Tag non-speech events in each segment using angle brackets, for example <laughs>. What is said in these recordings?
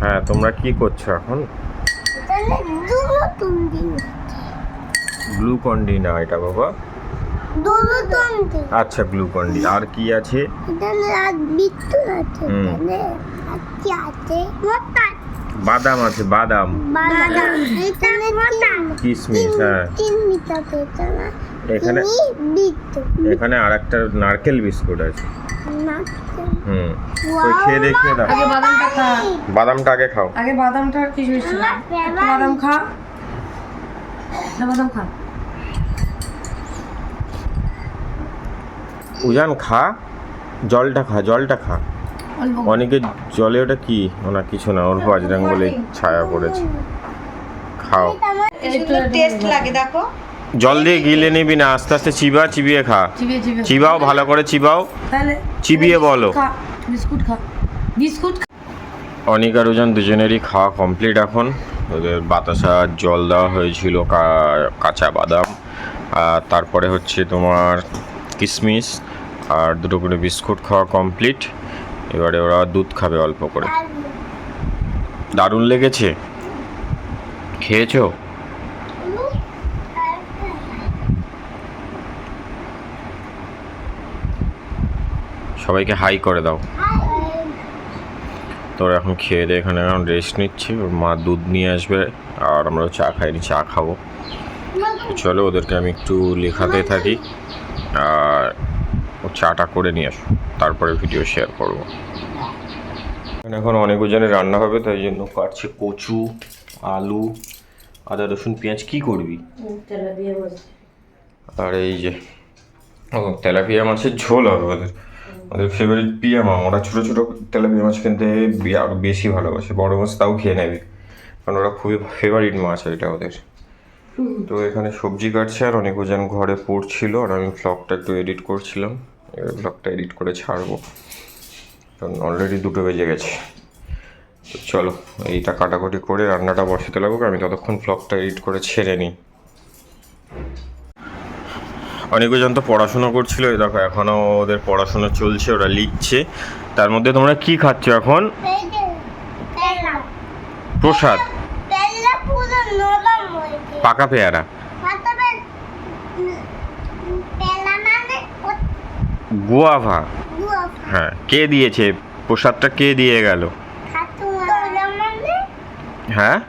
হ্যাঁ তোমরা কি করছ এখন? গ্লুকন্ডি না এটা বাবা। দুটো আচ্ছা গ্লুকন্ডি। আর কি আছে? বাদাম আছে বাদাম। বাদাম। কিশমিশ হ্যাঁ। এখানে এখানে আর একটা নারকেল বিস্কুট আছে। হুম। ওই খেয়ে দেখিয়ে দাও। আগে বাদামটা খা। বাদামটা আগে খাও। আগে বাদামটা কিশমিশ বাদাম খা। একটা বাদাম খা। উজান খা। জলটা খা জলটা খা। অনেকে জলে ওটা কি? ওনা কিছু না ওর বাজরাং বলে ছায়া পড়েছে। খাও। একটু টেস্ট লাগে দেখো। জল দিয়ে গিলে নিবি না আস্তে আস্তে চিবা চিবিয়ে খা। চিবাও ভালো করে চিবাও। চিবিয়ে বলো। বিস্কুট খা বিস্কুট খা। অনিক আর উজান দুজনেরই খাওয়া কমপ্লিট এখন। ওদের বাতাসা জল দেওয়া হয়েছিল কাঁচা বাদাম। আর তারপরে হচ্ছে তোমার কিশমিশ আর দুটো করে বিস্কুট খাওয়া কমপ্লিট এবারে ওরা দুধ খাবে অল্প করে। দারুণ লেগেছে? খেয়েছো? সবাইকে হাই করে দাও। তোরা এখন খেয়ে দিয়ে এখানে এখন রেস্ট নিচ্ছি। ওর মা দুধ নিয়ে আসবে আর আমরা চা খাইনি চা খাব। তো চলো ওদেরকে আমি একটু লেখাতে থাকি। আর ও চাটা করে নিয়ে আসো তারপরে ভিডিও শেয়ার করব। এখানে এখন অনেক ওজনের রান্না হবে তাই জন্য কাটছে কচু আলু আদা রসুন পেঁয়াজ। কি করবি? আর এই যে ও তেলাপিয়া মাছের ঝোল হবে ওদের। ওদের ফেভারিট পিয়া মা, ওরা ছোটো ছোটো তেলাপিয়া মাছ কিনতে বি- আরও বেশি ভালোবাসে। বড় মাছ তাও খেয়ে নেবে। কারণ ওরা খুবই ফেভারিট মাছ এটা ওদের। তো এখানে সবজি কাটছে আর অনেক ওজন ঘরে পড়ছিল আর আমি ব্লগটা একটু এডিট করছিলাম। এবার ব্লগটা এডিট করে ছাড়বো। কারণ অলরেডি দুটো বেজে গেছে। তো চলো, এইটা কাটাকুটি করে রান্নাটা বসাতে লাগুক, আমি ততক্ষণ ব্লগটা এডিট করে ছেড়ে নিই। অনেকজন তো পড়াশোনা করছিল। এই দেখো, এখনও ওদের পড়াশোনা চলছে, ওরা লিখছে। তার মধ্যে তোমরা কি খাচ্ছ এখন? প্রসাদ। পাকা পেয়ারা। গুয়াভা। হ্যাঁ কে দিয়েছে? প্রসাদটা কে দিয়ে গেল? হ্যাঁ?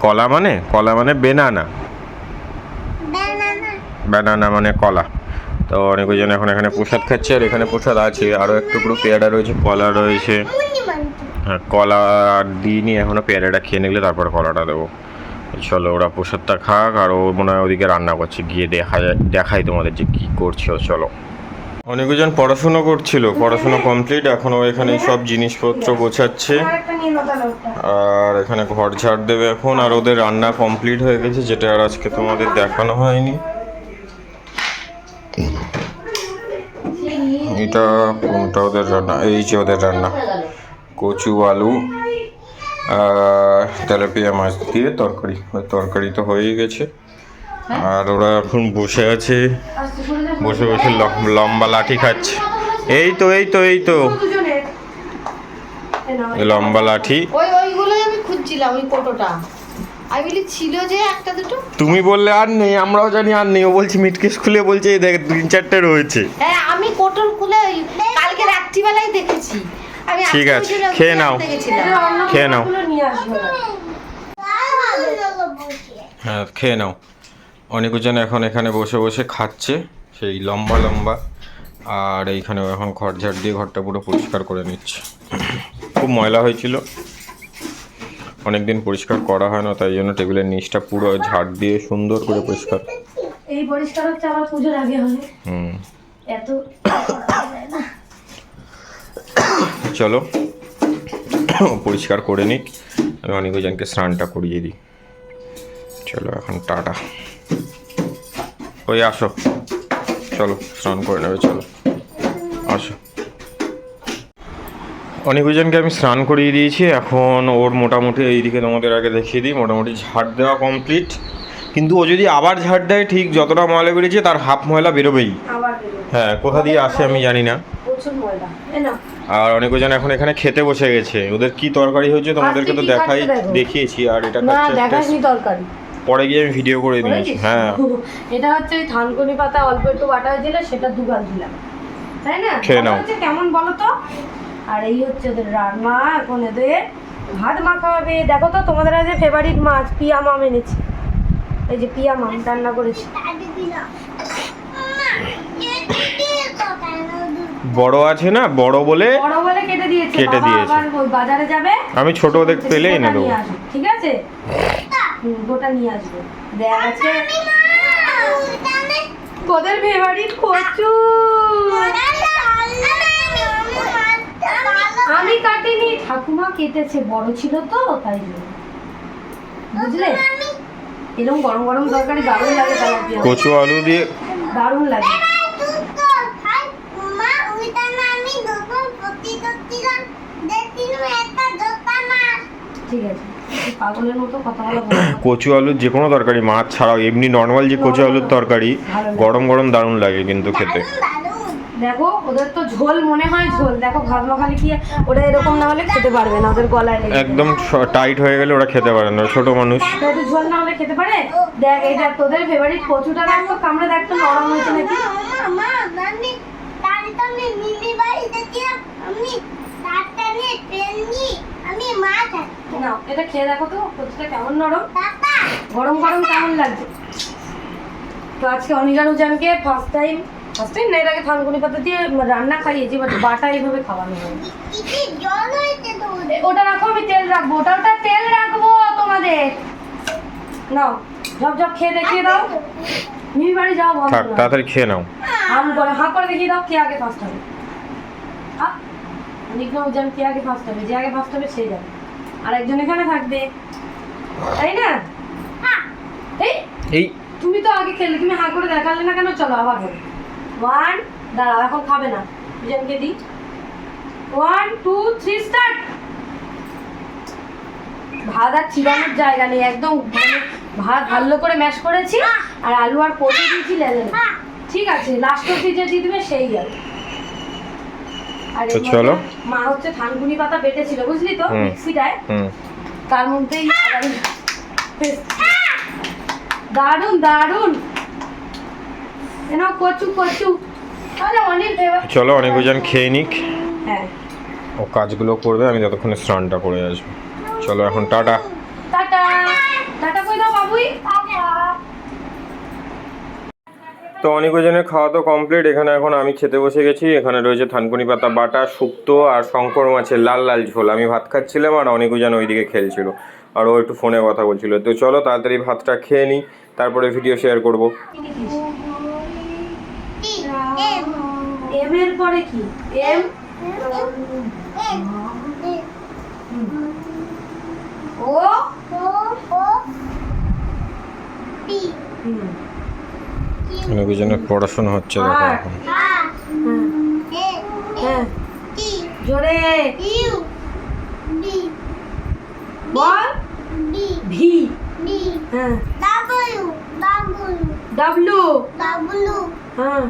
কলা মানে? কলা মানে বেনানা। ব্যানানা মানে কলা। তো অনেকজন এখন এখানে প্রসাদ খাচ্ছে আর এখানে প্রসাদ আছে। আরও একটু পুরো পেয়ারা রয়েছে, কলা রয়েছে। হ্যাঁ কলা দিইনি এখনও পেয়ারাটা খেয়ে নিলে তারপরে কলাটা দেবো। চলো ওরা প্রসাদটা খাক আর ও মনে হয় ওদিকে রান্না করছে, গিয়ে দেখা যায় দেখাই তোমাদের যে কী করছে চলো। অনেকজন পড়াশুনো করছিল, পড়াশুনো কমপ্লিট এখন ও এখানে সব জিনিসপত্র গোছাচ্ছে। আর এখানে ঘর ঝাড় দেবে এখন, আর ওদের রান্না কমপ্লিট হয়ে গেছে, যেটা আর আজকে তোমাদের দেখানো হয়নি। এটা কোনটা ওদের রান্না? এই যে ওদের রান্না। কচু আলু আর তেলাপিয়া মাছ দিয়ে তরকারি। তরকারি তো হয়েই গেছে। আর ওরা এখন বসে আছে। বসে বসে লম- লম্বা লাঠি খাচ্ছে। এই তো এই তো এই তো। লম্বা লাঠি। ওই ওইগুলোই আমি খুঁজছিলাম ওই কোটোটা আমি বলি ছিল যে একটা দুটো। তুমি বললে আর নেই আমরাও জানি আর নেই। ও বলছি মিটকেস খুলে বলছে এই দেখ তিন চারটে রয়েছে। হ্যাঁ আমি কোটোর খুলে কালকে রাত্রিবেলায় দেখেছি। আমি ঠিক আছে, খেয়ে নাও। খেয়ে নাও। হ্যাঁ খেয়ে নাও। অনেকজন এখন এখানে বসে বসে খাচ্ছে সেই লম্বা লম্বা। আর এইখানে এখন ঘর ঝাড় দিয়ে ঘরটা পুরো পরিষ্কার করে নিচ্ছে। খুব ময়লা হয়েছিল। অনেকদিন পরিষ্কার করা হয় না তাই জন্য টেবিলের নিচটা পুরো ঝাড় দিয়ে সুন্দর করে পরিষ্কার। এই পরিষ্কার হচ্ছে আবার পুজোর আগে হবে। হুম। এত চলো পরিষ্কার করে নিক। আমি অনেকজনকে স্নানটা করিয়ে দিই। চলো এখন টাটা। ওই আসো। চলো স্নান করে নেবে চলো। আসো। অনেকজনকে আমি স্নান করিয়ে দিয়েছি। এখন ওর মোটামুটি এইদিকে তোমাদের আগে দেখিয়ে দিই। মোটামুটি ঝাড় দেওয়া কমপ্লিট কিন্তু ও যদি আবার ঝাড় দেয় ঠিক যতটা ময়লা বেরিয়েছে তার হাফ ময়লা বেরোবেই। হ্যাঁ কোথা দিয়ে আসে আমি জানি না। আর অনেকজন এখন এখানে খেতে বসে গেছে। ওদের কি তরকারি হয়েছে তোমাদেরকে তো দেখাই দেখিয়েছি আর এটা তরকারি। পরে গিয়ে আমি ভিডিও করে করেছিস? হ্যাঁ। <laughs> এটা হচ্ছে থানকুনি পাতা অল্প একটু বাটা হয়েছিল সেটা দুগাল দিলাম। তাই না? খেয়ে নাও। কেমন বলো তো? আর এই হচ্ছে ওদের রান্না এখন এদের ভাত মাখা হবে দেখো তো তোমাদের আজ ফেভারিট মাছ পিয়া মাম এনেছি। এই যে পিয়া মাম রান্না করেছি। বড় আছে না বড় বলে বড় বলে কেটে দিয়েছে। কেটে দিয়েছে। বাজারে যাবে। আমি ছোট ওদের পেলে এনে দেবো। ঠিক আছে? গোটা নিয়ে আসবে। দেখ আছে। তোদের ফেভারিট কচু। আমি কাটিনি ঠাকুমা কেটেছে বড় ছিল তো তাই বুঝলে? এরকম গরম গরম তরকারি দারুণ লাগে তেলাপিয়া কচু আলু দিয়ে। দারুণ লাগে। ঠিক আছে। কচু আলুর যে কোনো তরকারি মাছ ছাড়াও এমনি নর্মাল যে কচু আলুর তরকারি গরম গরম দারুণ লাগে কিন্তু খেতে। দেখো ওদের তো ঝোল মনে হয় ঝোল। দেখো ভাত মাখালে কি ওরা এরকম না হলে খেতে পারবে না ওদের গলায় একদম টাইট হয়ে গেলে ওরা খেতে পারে না ছোট মানুষ। একটু ঝোল না হলে খেতে পারে? দেখ এই দেখ তোদের ফেভারিট কচুটা দেখো কামড়ে দেখ তো নরম হয়েছে নাকি? আমি মাছ না এটা খেয়ে দেখো তো কচুটা কেমন নরম? গরম গরম কেমন লাগছে? তো আজকে অনিকা রুজানকে ফার্স্ট টাইম ফার্স্ট টাইম না এর আগে থানকুনি পাতা দিয়ে রান্না খাইয়েছি বাট বাটা এইভাবে খাওয়ানো হয় কি জল হয়েছে তো এ, ওটা রাখো আমি তেল রাখব ওটা ওটা তেল রাখব তোমাদের। নাও ঝপ ঝপ খেয়ে দেখিয়ে দাও। মিমি বাড়ি যাও বন্ধ থাক তাড়াতাড়ি খেয়ে নাও। আম করে হাঁ করে দেখিয়ে দাও কে আগে ফার্স্ট হবে। অনিকা রুজান কে আগে ফার্স্ট হবে যে আগে ফার্স্ট হবে সে যাবে। আর একজন এখানে থাকবে। তাই না? এই? এই। তুমি তো আগে খেলে তুমি হাঁ করে দেখালে না কেন? চলো আবার হবে। ওয়ান দাঁড়াও এখন খাবে না। দুজনকে দিই। ওয়ান টু থ্রি স্টার্ট ভাত আর চিবানোর জায়গা নেই একদম মানে ভাত ভালো করে ম্যাশ করেছি আর আলু আর কচু দিয়েছি লেলে ঠিক আছে লাস্ট অব্দি যে দিয়ে দিবে সেই যাবে আর মধ্যে চলো। মা হচ্ছে থানকুনি পাতা বেটেছিল বুঝলি তো মিক্সিটায়। হুম। তার মধ্যেই দারুণ দারুণ আরে অনেক চলো অনেকজন খেয়ে নিক। হ্যাঁ। ও কাজগুলো করবে আমি ততক্ষণে স্নানটা করে আসব। চলো এখন টাটা। তো অনেকজনের খাওয়া তো কমপ্লিট এখানে এখন আমি খেতে বসে গেছি। এখানে রয়েছে থানকুনি পাতা বাটা শুক্তো আর শঙ্কর মাছের লাল লাল ঝোল। আমি ভাত খাচ্ছিলাম আর অনেকজন ওইদিকে খেলছিল। আর ও একটু ফোনে কথা বলছিল। তো চলো তাড়াতাড়ি ভাতটা খেয়ে নিই তারপরে ভিডিও শেয়ার করব। এম এর পরে কি? এম ও হুম, অনেকজনের পড়াশোনা হচ্ছে দেখো এখন। হ্যাঁ। জোরে। বল। ভি হ্যাঁ। ডাব্লু হ্যাঁ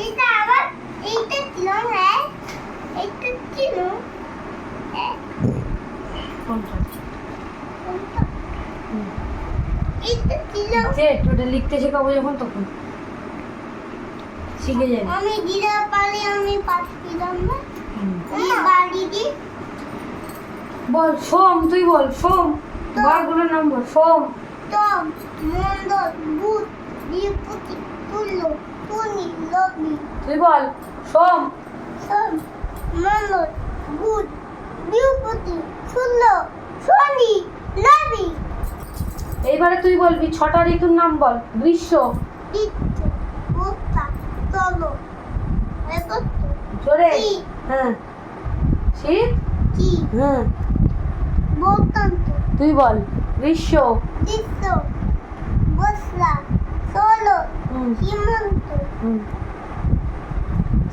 এটা আবার এইটা ছিল এইটা যে ওটা লিখতে শেখাবো যখন তখন। শিখে যাবে। আমি দিতে পারি আমি দিলাম না বাড়ি দি বল সোম তুই বল সোম বারগুলোর নাম বল সোম টম মন্ডল বুধ বৃহস্পতি তুল্য রবি তুই বল সোম সোম মঙ্গল বুধ বৃহস্পতি শুক্র শনি এইবারে তুই বলবি ছটা ঋতুর নাম বল গ্রীষ্ম। বর্ষা চল জোরে? হ্যাঁ। শীত? কি হ্যাঁ। তুই বল গ্রীষ্ম গ্রীষ্ম বর্ষা ষোল হুম। হিমন্ত।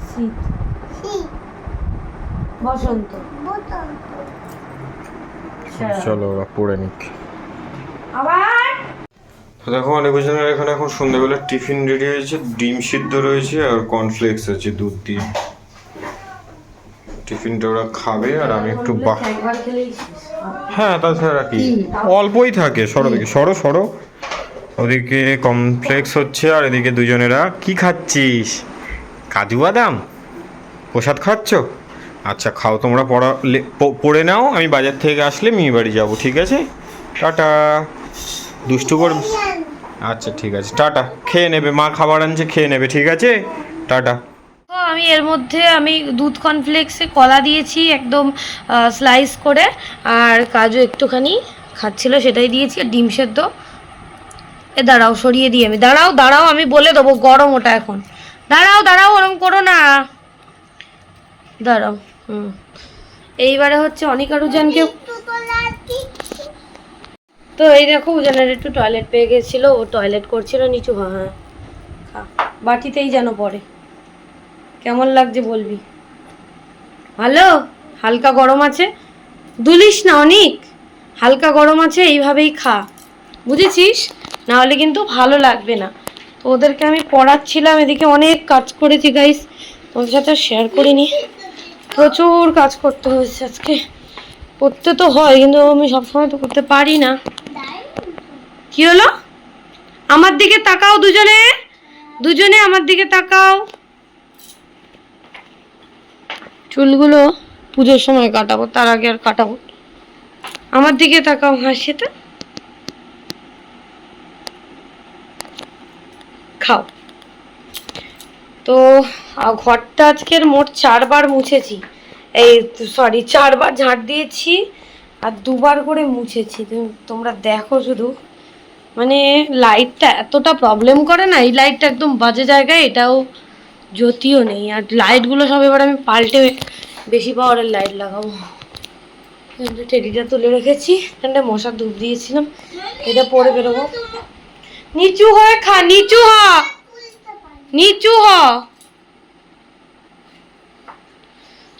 শীত। শীত। বসন্ত। বসন্ত। চলো ওরা পড়ে নিক। আবার? তো দেখো অনেক জনের এখানে এখন সন্ধ্যাবেলা টিফিন রেডি হয়েছে ডিম সিদ্ধ রয়েছে আর কর্নফ্লেক্স আছে দুধ দিয়ে। টিফিনটা ওরা খাবে আর আমি একটু বাহ। হ্যাঁ তাছাড়া কি। অল্পই থাকে সরো দিকে সরো সরো। ওদিকে কমপ্লেক্স হচ্ছে আর এদিকে দুজনেরা কি খাচ্ছিস? কাজু বাদাম? প্রসাদ খাচ্ছ? আচ্ছা খাও তোমরা পড়া পড়ে নাও আমি বাজার থেকে আসলে মেয়ে বাড়ি যাব ঠিক আছে? টাটা। দুষ্টু কর আচ্ছা ঠিক আছে টাটা খেয়ে নেবে মা খাবার আনছে খেয়ে নেবে ঠিক আছে? টাটা। আমি এর মধ্যে আমি দুধ কর্নফ্লেক্সে কলা দিয়েছি একদম স্লাইস করে। আর কাজু একটুখানি খাচ্ছিল, সেটাই দিয়েছি। আর ডিম সেদ্ধ। এ দাঁড়াও, সরিয়ে দিই আমি। দাঁড়াও দাঁড়াও, আমি বলে দেবো, গরম ওটা এখন। দাঁড়াও দাঁড়াও, ওরম করো না। দাঁড়াও, হুম। এইবারে হচ্ছে অনিকা রুজানকে তো এই দেখো, উজানের একটু টয়লেট পেয়ে গেছিল। ও টয়লেট করছিল, নিচু হ্যাঁ হ্যাঁ। বাটিতেই যেন পড়ে। কেমন লাগছে বলবি? ভালো? হালকা গরম আছে? দুলিস না অনেক? হালকা গরম আছে, এইভাবেই খা। বুঝেছিস? না হলে কিন্তু ভালো লাগবে না। তো ওদেরকে আমি পড়াচ্ছিলাম, এদিকে অনেক কাজ করেছি গাইস তোমাদের সাথে শেয়ার করিনি। প্রচুর কাজ করতে হয়েছে আজকে। করতে তো হয়, কিন্তু আমি সবসময় তো করতে পারি না। কি হলো? আমার দিকে তাকাও দুজনে। দুজনে আমার দিকে তাকাও। চুলগুলো পুজোর সময় কাটাবো, তার আগে আর কাটাবো। আমার দিকে তাকাও হাসিতে। খাও। তো ঘরটা আজকের মোট চারবার মুছেছি। এই সরি চারবার ঝাড় দিয়েছি আর দুবার করে মুছেছি। তোমরা দেখো শুধু। মানে লাইটটা এতটা প্রবলেম করে না, এই লাইটটা একদম বাজে জায়গায়, এটাও জ্যোতিও নেই, আর লাইটগুলো সব এবার আমি পাল্টে বেশি পাওয়ারের লাইট লাগাবো। টেডিটা তুলে রেখেছি মশার ধূপ দিয়েছিলাম, এটা পরে বেরোবো। নিচু হয়ে খা, নিচু হ! নিচু হ!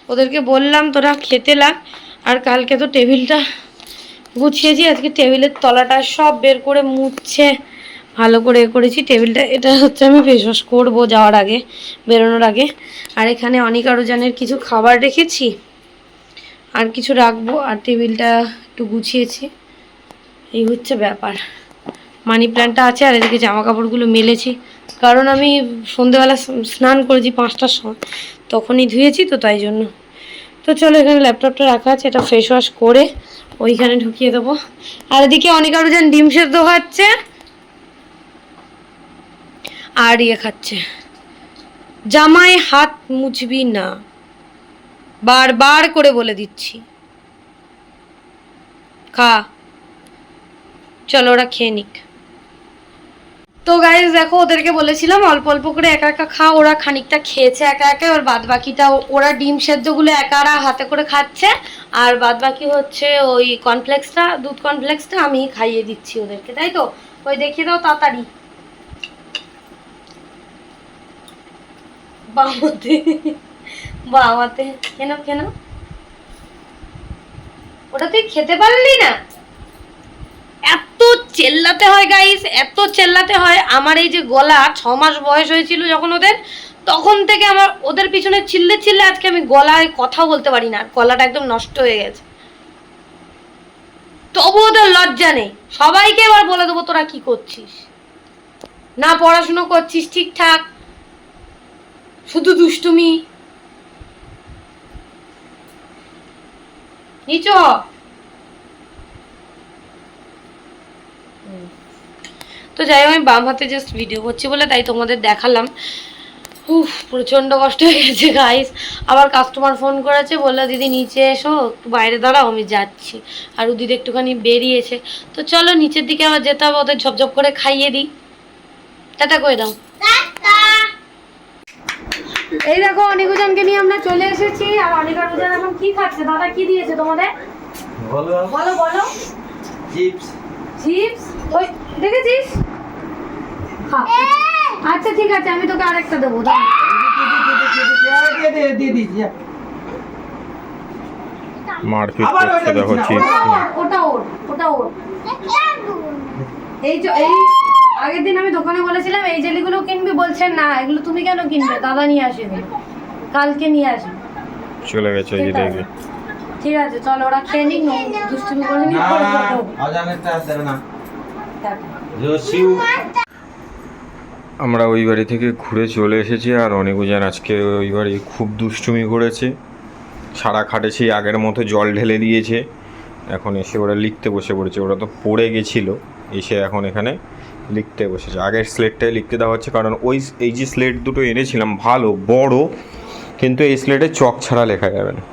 ওদেরকে বললাম, তোরা খেতে লাগ, আর কালকে তো টেবিলটা গুছিয়েছি, আজকে টেবিলের তলাটা সব বের করে মুছছে। ভালো করে করেছি। টেবিলটা, এটা হচ্ছে আমি ফেস ওয়াশ করব যাওয়ার আগে, বেরোনোর আগে। আর এখানে অনেক আরও জানের কিছু খাবার রেখেছি। আর কিছু রাখব। আর টেবিলটা একটু গুছিয়েছি। এই হচ্ছে ব্যাপার। মানি প্ল্যান্টটা আছে আর এদিকে জামা কাপড়গুলো মেলেছি। কারণ আমি সন্ধেবেলা স্নান করেছি পাঁচটার সময়। তখনই ধুয়েছি তো তাই জন্য। তো চলো এখানে ল্যাপটপটা রাখা আছে। এটা ফেস ওয়াশ করে ওইখানে ঢুকিয়ে দেবো। আর এদিকে অনেক আরও যেন ডিম সেদ্ধ খাচ্ছে। আর ইয়ে খাচ্ছে। জামায় হাত মুছবি না। বারবার করে বলে দিচ্ছি। খা। চলো ওরা খেয়ে নিক। তো গাইজ দেখো, ওদেরকে বলেছিলাম অল্প অল্প করে একা একা খা, ওরা খানিকটা খেয়েছে একা একা ওর বাদ বাকিটা ওরা ডিম সেদ্ধগুলো একারা হাতে করে খাচ্ছে। আর বাদ বাকি হচ্ছে ওই কর্নফ্লেক্সটা দুধ কর্নফ্লেক্সটা আমি খাইয়ে দিচ্ছি ওদেরকে, তাই তো? ওই দেখিয়ে দাও তাড়াতাড়ি। বামাতে বামাতে কেন কেন? ওটা তুই খেতে পারলি না? এত চেল্লাতে হয় গাইস এত চেল্লাতে হয়। আমার এই যে গলা ছ মাস বয়স হয়েছিল যখন ওদের, তখন থেকে আমার ওদের পিছনে চিল্লে চিল্লে আজকে আমি গলায় কথা বলতে পারি না। গলাটা একদম নষ্ট হয়ে গেছে। তবু ওদের লজ্জা নেই। সবাইকে এবার বলে দেবো, তোরা কি করছিস? না পড়াশুনো করছিস ঠিকঠাক? শুধু দুষ্টুমি। নিচু। তো যাই আমি বাম হাতে জাস্ট ভিডিও করছি বলে তাই তোমাদের দেখালাম। উফ, প্রচণ্ড কষ্ট হয়ে গেছে গাইস আবার কাস্টমার ফোন করেছে, বলল, দিদি, নিচে এসো, একটু বাইরে দাঁড়াও, আমি যাচ্ছি। আর দিদি একটুখানি বেরিয়েছে। তো চলো, নিচের দিকে আবার যেতে হবে, ওদের ঝপঝপ করে খাইয়ে দিই। টাটা করে দাও। এই দেখো অনেক ওজনকে নিয়ে আমরা চলে এসেছি। আর অনেক ওজন এখন কি খাচ্ছে? দাদা কি দিয়েছে তোমাদের? বলো। বলো বলো। চিপস। চিপস? ওই দেখেছিস? খা। আচ্ছা ঠিক আছে আমি তোকে আরেকটা দেবো। দাও মারপিট করছে দেখো চিপস। ওটা ওর ওটা ওর এই এই আগের দিন আমি দোকানে বলেছিলাম এই জেলিগুলো কিনবি? বলছেন না এগুলো তুমি কেন কিনবে? দাদা নিয়ে আসে কালকে নিয়ে আসবে। চলে গেছে ওই যে ঠিক আছে। চলো ওরা খেয়ে নিক না দুষ্টুমি করে নিক আমরা ওই বাড়ি থেকে ঘুরে চলে এসেছি আর অনেক উজান আজকে ওই বাড়ি খুব দুষ্টুমি করেছে। সারা খাটে সেই আগের মতো জল ঢেলে দিয়েছে। এখন এসে ওরা লিখতে বসে পড়েছে ওরা তো পড়ে গেছিল। এসে এখন এখানে লিখতে বসেছে। আগের স্লেটটাই লিখতে দেওয়া হচ্ছে কারণ ওই এই যে স্লেট দুটো এনেছিলাম ভালো বড় কিন্তু এই স্লেটে চক ছাড়া লেখা যাবে না।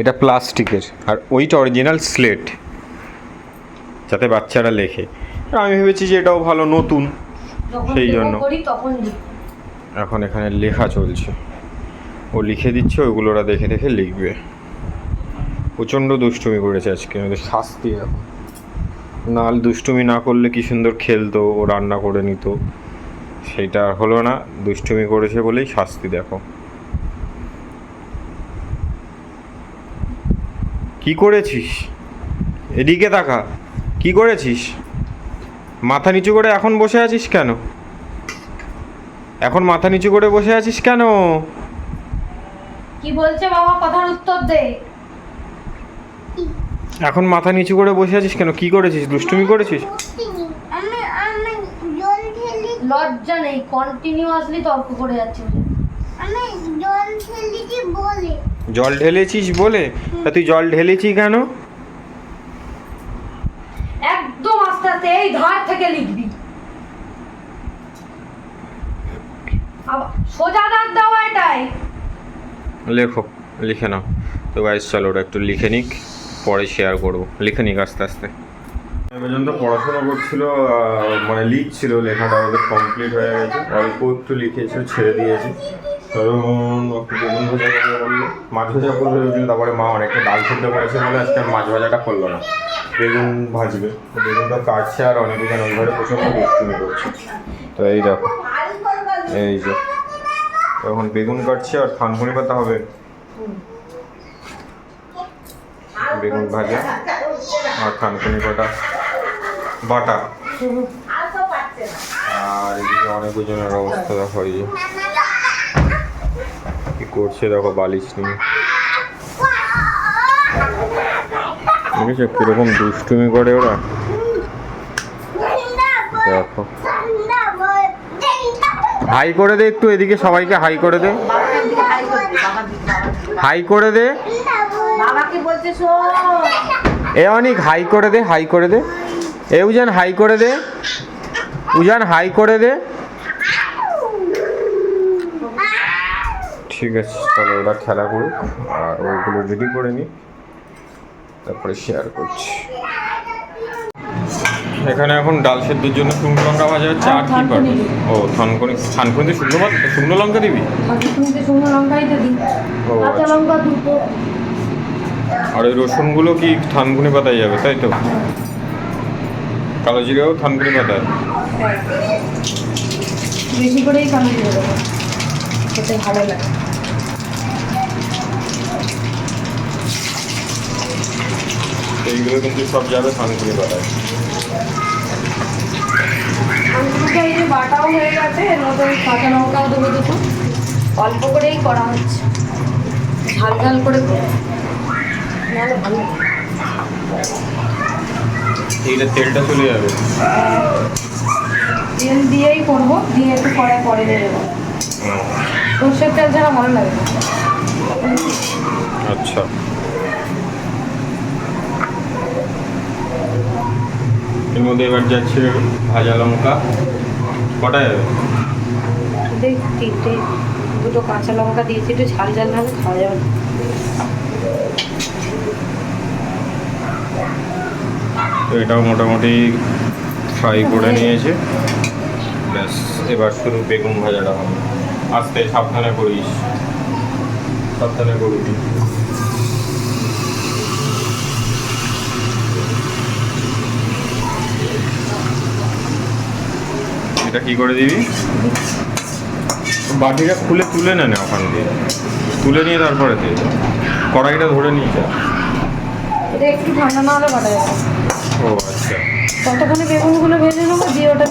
এটা প্লাস্টিকের আর ওইটা অরিজিনাল স্লেট যাতে বাচ্চারা লেখে। আর আমি ভেবেছি যে এটাও ভালো নতুন সেই জন্য। এখন এখানে লেখা চলছে। ও লিখে দিচ্ছে ওইগুলো ওরা দেখে দেখে লিখবে। প্রচণ্ড দুষ্টুমি করেছে আজকে আমাদের শাস্তি এখন না, দুষ্টুমি না করলে কি সুন্দর খেলতো, ও রান্না করে নিত। সেটা হলো না, দুষ্টুমি করেছে বলেই শাস্তি দেখো। কি করেছিস? এদিকে তাকা, কি করেছিস? মাথা নিচু করে এখন বসে আছিস কেন? এখন মাথা নিচু করে বসে আছিস কেন? কি বলছে বাবা, কথার উত্তর দে। এখন মাথা নিচু করে বসে আছিস কেন? কি করেছিস? দুষ্টুমি করেছিস? লজ্জা নেই কন্টিনিউয়াসলি তর্ক করে যাচ্ছে আমি জল ঢেলেছি বলে জল ঢেলেছিস বলে? তা তুই জল ঢেলেছি কেন? একদম আস্তে আস্তে এই ধার থেকে লিখবি। সোজা দাগ দাও এটাই। লেখো লিখে নাও। তো গাইস চলো ওটা একটু লিখে নিক। পরে শেয়ার করব। লিখে নিক আস্তে আস্তে। পর্যন্ত পড়াশোনা করছিল মানে লিখছিল লেখাটা ওদের কমপ্লিট হয়ে গেছে। অল্প একটু লিখেছে ছেড়ে দিয়েছে। কারণ একটু বেগুন ভাজা করে বলল। মাছ ভাজা করবে ওই তারপরে মা অনেকটা ডাল সেদ্ধ করেছে বলে আজকে মাছ ভাজাটা করল না। বেগুন ভাজবে। বেগুনটা কাটছে আর অনেক জন ওই ঘরে প্রচণ্ড দুষ্টুমি করছে। তো এই দেখো এই যে। এখন বেগুন কাটছে আর থানকুনি পাতা হবে। বেগুন ভাজা আর থানকুনি পাতা বাটা। আর এদিকে অনেক ওজনের অবস্থা, দেখো এই কি করছে, দেখো বালিশ নিয়ে। আছে কীরকম দুষ্টুমি করে ওরা? দেখো। হাই করে দে একটু, এদিকে সবাইকে হাই করে দে। হাই করে দে। এ অনেক হাই করে দে হাই করে দে। এ উজান হাই করে দে। উজান হাই করে দে। ঠিক আছে তাহলে ওরা খেলা করুক আর ওইগুলো রেডি করে নি তারপরে শেয়ার করছি। এখানে এখন ডাল সেদ্ধর জন্য শুকনো লঙ্কা ভাজা হচ্ছে আর কি পারবে? ও থানকুনি থানকুনিতে শুকনো ভাত শুকনো লঙ্কা দিবি? বাকি তুমি তো শুকনো লঙ্কাই তো দিই। ও, কাঁচা আচ্ছা। লঙ্কা দুটো। আর ওই রসুনগুলো কি থানকুনি পাতায় যাবে তাই তো? কালো জিরেও থানকুনি পাতায়। বেশি করেই কালো দেবো। খেতে ভালো লাগে। এইগুলো কিন্তু সব যাবে থানকুনি পাতায়। এই যে বাটাও হয়ে গেছে এর মধ্যে কাঁচা লঙ্কাও দেবো দুটো। অল্প করেই করা হচ্ছে। ঝাল ঝাল করে করব নাহলে ভালো লাগে না। এইটা তেলটা চলে যাবে। তেল দিয়েই করব দিয়ে একটু পরে পরে দিয়ে দেবো। সর্ষের তেল ছাড়া ভালো লাগে আচ্ছা। এর মধ্যে এবার যাচ্ছে ভাজা লঙ্কা। কটা যাবে? তিনটে দুটো কাঁচা লঙ্কা দিয়েছি একটু ঝাল ঝাল ভাবে খাওয়া যাবে না। তো এটাও মোটামুটি ফ্রাই করে নিয়েছে। ব্যাস, এবার শুধু বেগুন ভাজাটা হবে। আস্তে, সাবধানে করিস। সাবধানে করবি। এটা কি করে দিবি? বাটিটা খুলে তুলে নে না ওখান দিয়ে। তুলে নিয়ে তারপরে দিয়ে কড়াইটা ধরে নিয়ে যা। এটা একটু ঠান্ডা না হলে বাটা যাবে। ও আচ্ছা। ততক্ষণে বেগুনগুলো ভেজে নেব দিয়ে ওটা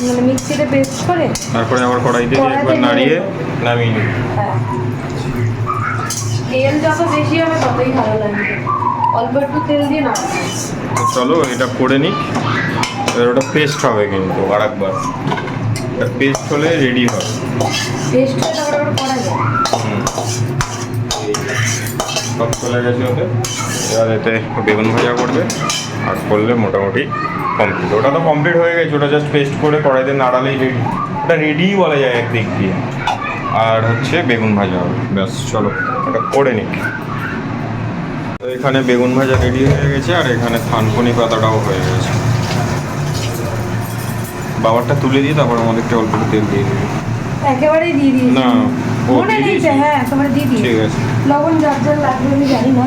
মানে মিক্সিতে পেস্ট করে তারপরে আবার কড়াইতে দিয়ে একবার নাড়িয়ে নামিয়ে নিই হ্যাঁ। তেল যত বেশি হবে ততই ভালো লাগবে। অল্প একটু তেল দিয়ে চলো এটা করে নিই। এবার ওটা পেস্ট হবে কিন্তু আর একবার পেস্ট হলে রেডি হবে। পেস্ট করে তারপরে করা যায় হুম। এই সব চলে গেছে ওতে। এবার এতে বেগুন ভাজা করবে আর করলে মোটামুটি কমপ্লিট ওটা তো কমপ্লিট হয়ে গেছে ওটা জাস্ট পেস্ট করে কড়াইতে নাড়ালেই রেডি ওটা রেডিই বলা যায় একদিক দিয়ে। আর হচ্ছে বেগুন ভাজা হবে। ব্যাস চলো ওটা করে নিই তো এখানে বেগুন ভাজা রেডি হয়ে গেছে আর এখানে থানকুনি পাতাটাও হয়ে গেছে। বাবারটা তুলে দিয়ে তারপর আমাদেরকে অল্প তেল দিয়ে দিবি। একেবারেই দিয়ে দিই না মনে। হ্যাঁ একেবারে দিয়ে দিই ঠিক আছে। লবণ যার যার লাগবে আমি জানি না।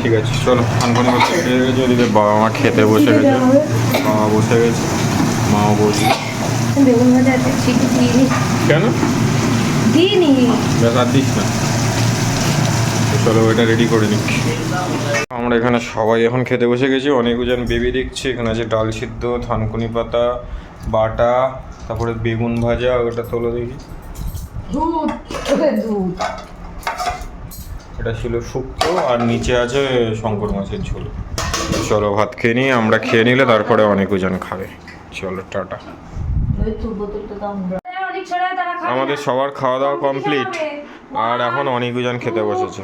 ঠিক আছে চলো রেডি হয়ে গেছে ওদিকে বাবা মা খেতে বসে গেছে। বাবা বসে গেছে মাও বসে বেগুন ভাজা দিয়ে কেন? দিই নি। ব্যাস আর দিস না। চলো ওইটা রেডি করে নিক আমরা এখানে সবাই এখন খেতে বসে গেছি। অনেকজন বেবি দেখছি এখানে আছে ডাল সিদ্ধ থানকুনি পাতা বাটা তারপরে বেগুন ভাজা ওটা তোলো দেখি। দুধ দুধ। এটা ছিল শুক্তো আর নিচে আছে শঙ্কর মাছের ঝোল। চলো ভাত খেয়ে নিই আমরা খেয়ে নিলে তারপরে অনেকজন খাবে। চলো টাটা। অনেক ছেড়ে তারা খাবে। আমাদের সবার খাওয়া দাওয়া কমপ্লিট। আর এখন অনেকজন খেতে বসেছে।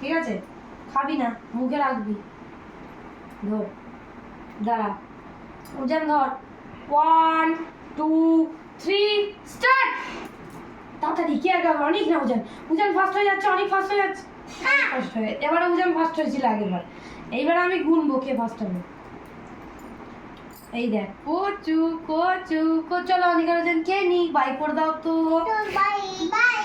ঠিক আছে? খাবি না মুখে রাখবি। ধর দাঁড়া। উজান ধর। ওয়ান টু থ্রি স্টার্ট তাড়াতাড়ি কি আর গাবে? অনেক না উজান। উজান ফার্স্ট হয়ে যাচ্ছে অনেক ফার্স্ট হয়ে যাচ্ছে। ফার্স্ট হয়ে এবারে উজান ফার্স্ট হয়েছিল আগেরবার। এইবার আমি গুনবো কে ফার্স্ট হবে। এই দেখ কচু কচু কচু। চলো অনেক কে নি বাই করে দাও তো। Bye bye